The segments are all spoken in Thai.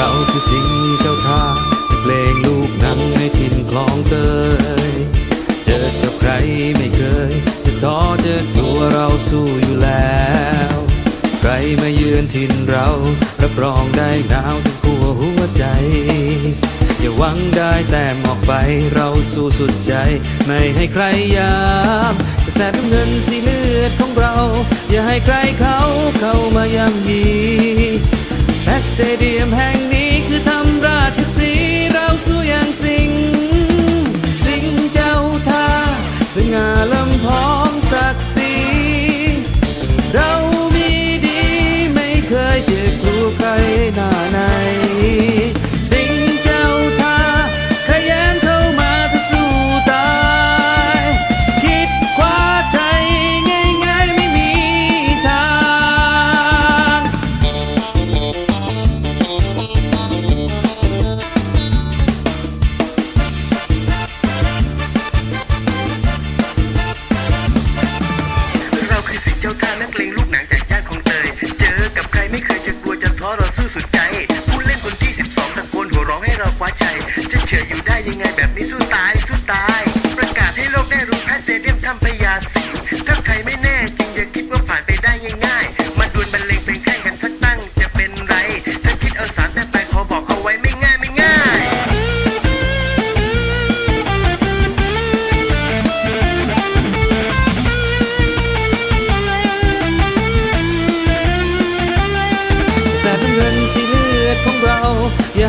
เราคือสิ่งเจ้าท่าเพลงลูกนั้นในทิ้นคลองเตย เจอกับใครไม่เคย จะท้อจะกลัวเราสู้อยู่แล้ว ใครมาเยือนถิ่นเรารับรองได้หนาวทุกขัวหัวใจ อย่าหวังได้แต่มออกไปเราสู้สุดใจ ไม่ให้ใครยามแต่แสบเงินสีเลือดของเรา อย่าให้ใครเขาเข้ามายามยี มแห่ง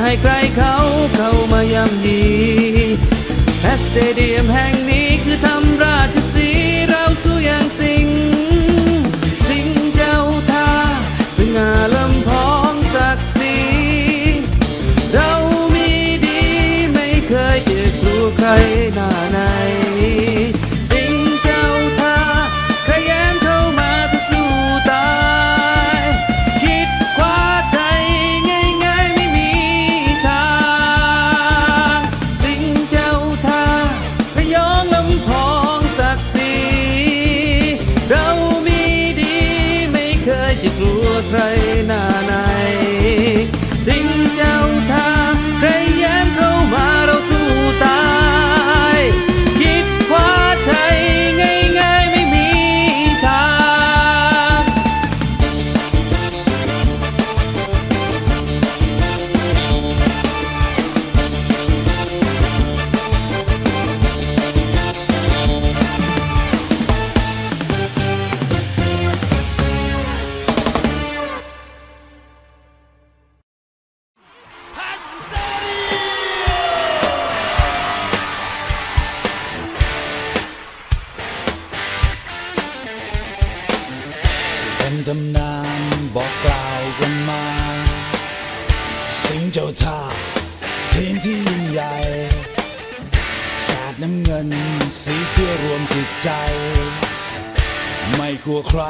ให้ใครเขาเข้ามาย่ำยีแพสเตเดียมแห่งนี้ ก สิงเจ้าท่าทีมที่ยิ่งใหญ่สาดน้ำเงิน สีเสื้อรวมจิตใจ ไม่กลัวใคร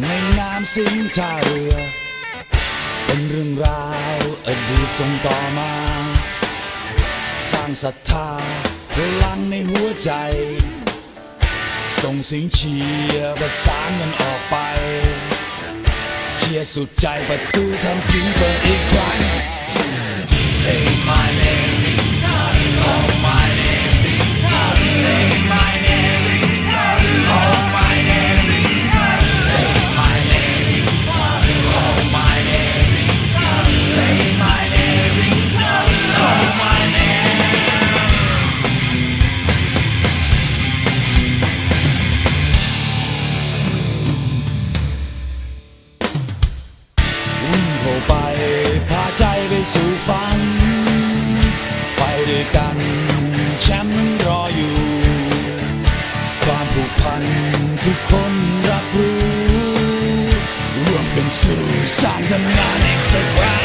ในนามสิงห์ท่าเรือ เป็นเรื่องราวอดีตส่งต่อมา สร้างศรัทธาพลังในหัวใจ ส่งสียงเชียร์ประสานกันออกไป เชียร์สุดใจประตูทำสิงเปิดอีกครั้ง Say my name ันทุกคนรับรู้ ร่วมเป็นสื่อสร้างทำงานอีกสักครั้ง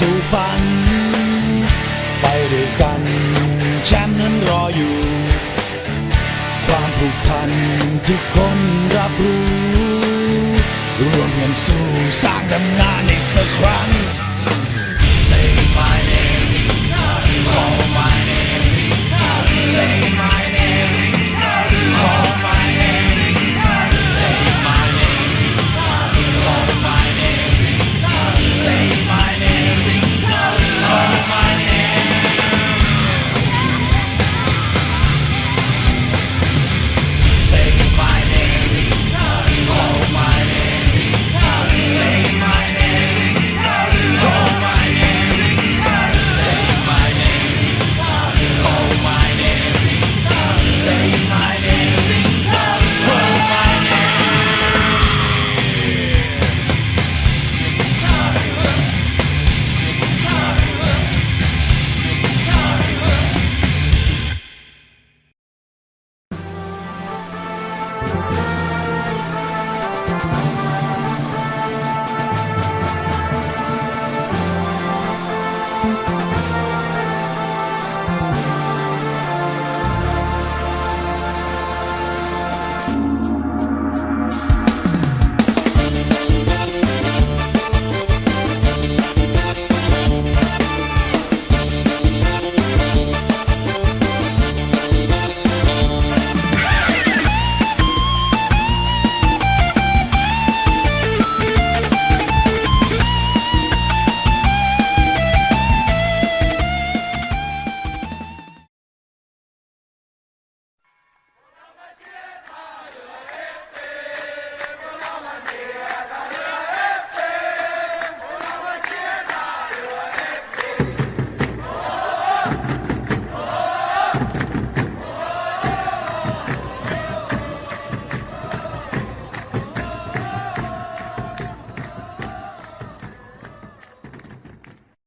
สู่ฝัน ไปด้วยกัน แชมป์นั้นรออยู่ ความผูกพันทุกคนรับรู้ รวมกันสู้สร้างตำนานอีกสักครั้ง